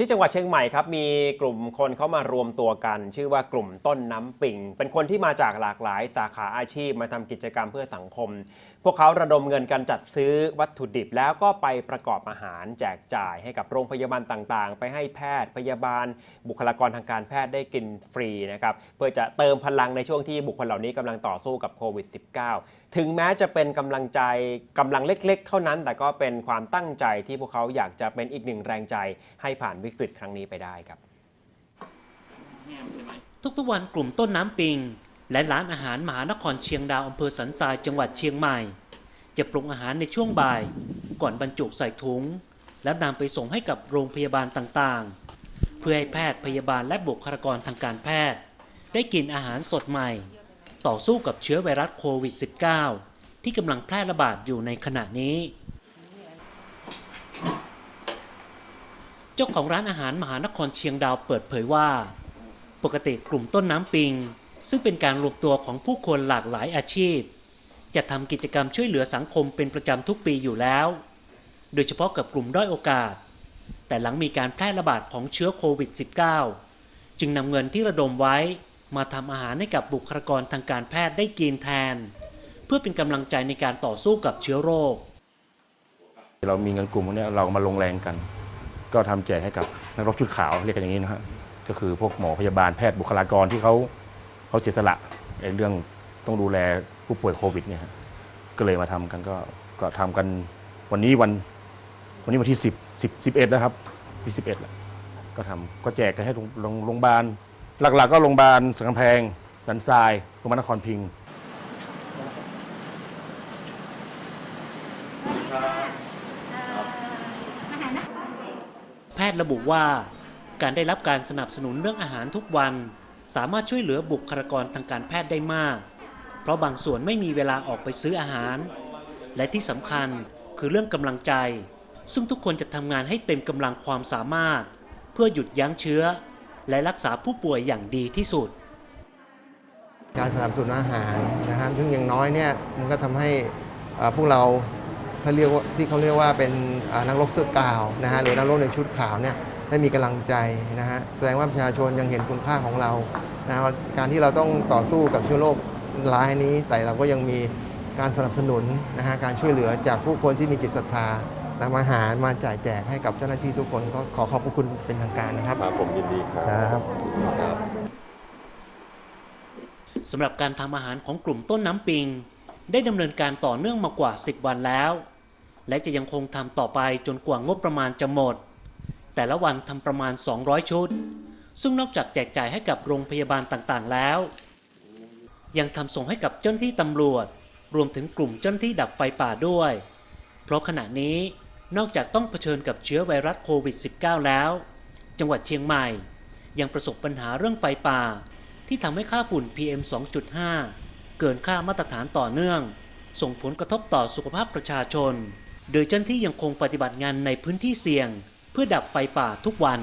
ที่จังหวัดเชียงใหม่ครับมีกลุ่มคนเข้ามารวมตัวกัน ชื่อว่ากลุ่มต้นน้ำปิ่ง เป็นคนที่มาจากหลากหลายสาขาอาชีพมาทำกิจกรรมเพื่อสังคม พวกเขาระดมเงินกันจัดซื้อวัตถุดิบแล้วก็ไปประกอบอาหารแจกจ่ายให้กับโรงพยาบาลต่างๆ ไปให้แพทย์พยาบาล บุคลากรทางการแพทย์ได้กินฟรีนะครับเพื่อจะเติมพลังในช่วงที่บุคคลเหล่านี้กำลังต่อสู้กับโควิด -19 ถึงแม้จะเป็นกำลังใจกำลังเล็ก ๆ เท่านั้น แต่ก็เป็นความตั้งใจที่พวกเขาอยากจะเป็นอีกหนึ่งแรงใจให้ผ่านวิกฤตครั้งนี้ไปได้ครับทุกๆวันกลุ่มต้นน้ำปิง และร้านอาหารมหานครเชียงดาวอำเภอสันทรายจังหวัดเชียงใหม่ จะปรุงอาหารในช่วงบ่าย ก่อนบรรจุใส่ถุง แล้วนำไปส่งให้กับโรงพยาบาลต่างๆ เพื่อให้แพทย์พยาบาลและบุคลากรทางการแพทย์ ได้กินอาหารสดใหม่ ต่อสู้กับเชื้อไวรัสโควิด -19 ที่กำลังแพร่ระบาดอยู่ในขณะนี้ เจ้าของร้านอาหารมหานครเชียงดาวเปิดเผยว่า ปกติกลุ่มต้นน้ำปิง ซึ่งเป็นการรวมตัวของผู้คนหลากหลายอาชีพ จะทำกิจกรรมช่วยเหลือสังคมเป็นประจำทุกปีอยู่แล้ว โดยเฉพาะกับกลุ่มด้อยโอกาส แต่หลังมีการแพร่ระบาดของเชื้อโควิด -19 จึงนำเงินที่ระดมไว้มาทำอาหารให้กับบุคลากรทางการแพทย์ได้กินแทน เพื่อเป็นกำลังใจในการต่อสู้กับเชื้อโรค เรามีเงินกลุ่มพวกนี้เรามาลงแรงกัน ก็ทำแจกให้กับนักรบชุดขาวเรียกกันอย่างนี้นะฮะก็คือพวกหมอพยาบาลแพทย์บุคลากรที่เขาเขาเสียสละในเรื่องต้องดูแลผู้ป่วยโควิดเนี่ยฮะก็เลยมาทำกันก็ก็ทำกันวันนี้วันวันนี้วันที่10 10 11แล้วครับที่11แล้วก็ทำก็แจกกันให้โรงโรงโรงพยาบาล หลักๆ ก็โรงพยาบาลสังกำแพง สันทรายโรงพยาบาลนครพิงค์ แพ ทย์ระบุว่า การได้รับการสนับสนุนเรื่องอาหารทุกวัน สามารถช่วยเหลือบุคลากรทางการแพทย์ได้มาก เพราะบางส่วนไม่มีเวลาออกไปซื้ออาหาร และที่สำคัญคือเรื่องกำลังใจ ซึ่งทุกคนจะทำงานให้เต็มกำลังความสามารถ เพื่อหยุดยั้งเชื้อ และรักษาผู้ป่วยอย่างดีที่สุด การสนับสนุนอาหารนะครับซึ่งอย่างน้อยเนี่ยมันก็ทำให้พวกเรา เขาเรียกว่าที่เขาเรียกว่าเป็นอ่านักรบเสื้อกาวนะฮะหรือนักรบในชุดขาวเนี่ยได้มีกำลังใจนะฮะแสดงว่าประชาชนยังเห็นคุณค่าของเรานะว่าการที่เราต้องต่อสู้กับเชื้อโรคร้ายนี้ แต่เราก็ยังมีการสนับสนุนนะฮะการช่วยเหลือจากผู้คนที่มีจิตศรัทธานำอาหารมาจ่ายแจกให้กับเจ้าหน้าที่ทุกคนก็ขอขอบพระคุณเป็นทางการนะครับครับผมยินดีครับครับครับสำหรับการทำอาหารของกลุ่มต้นน้ำปิง ได้ดำเนินการต่อเนื่องมากว่า 10 วันแล้ว และจะยังคงทำต่อไปจนกว่างบประมาณจะหมด แต่ละวันทำประมาณ 200 ชุด ซึ่งนอกจากแจกจ่ายให้กับโรงพยาบาลต่างๆ แล้ว ยังทำส่งให้กับเจ้าหน้าที่ตำรวจ รวมถึงกลุ่มเจ้าหน้าที่ดับไฟป่าด้วย เพราะขณะนี้นอกจากต้องเผชิญกับเชื้อไวรัสโควิด -19 แล้ว จังหวัดเชียงใหม่ ยังประสบปัญหาเรื่องไฟป่า ที่ทำให้ค่าฝุ่น PM 2.5 เกินค่ามาตรฐานต่อเนื่อง ส่งผลกระทบต่อสุขภาพประชาชน โดยเจ้าหน้าที่ยังคงปฏิบัติงานในพื้นที่เสี่ยง เพื่อดับไฟป่าทุกวัน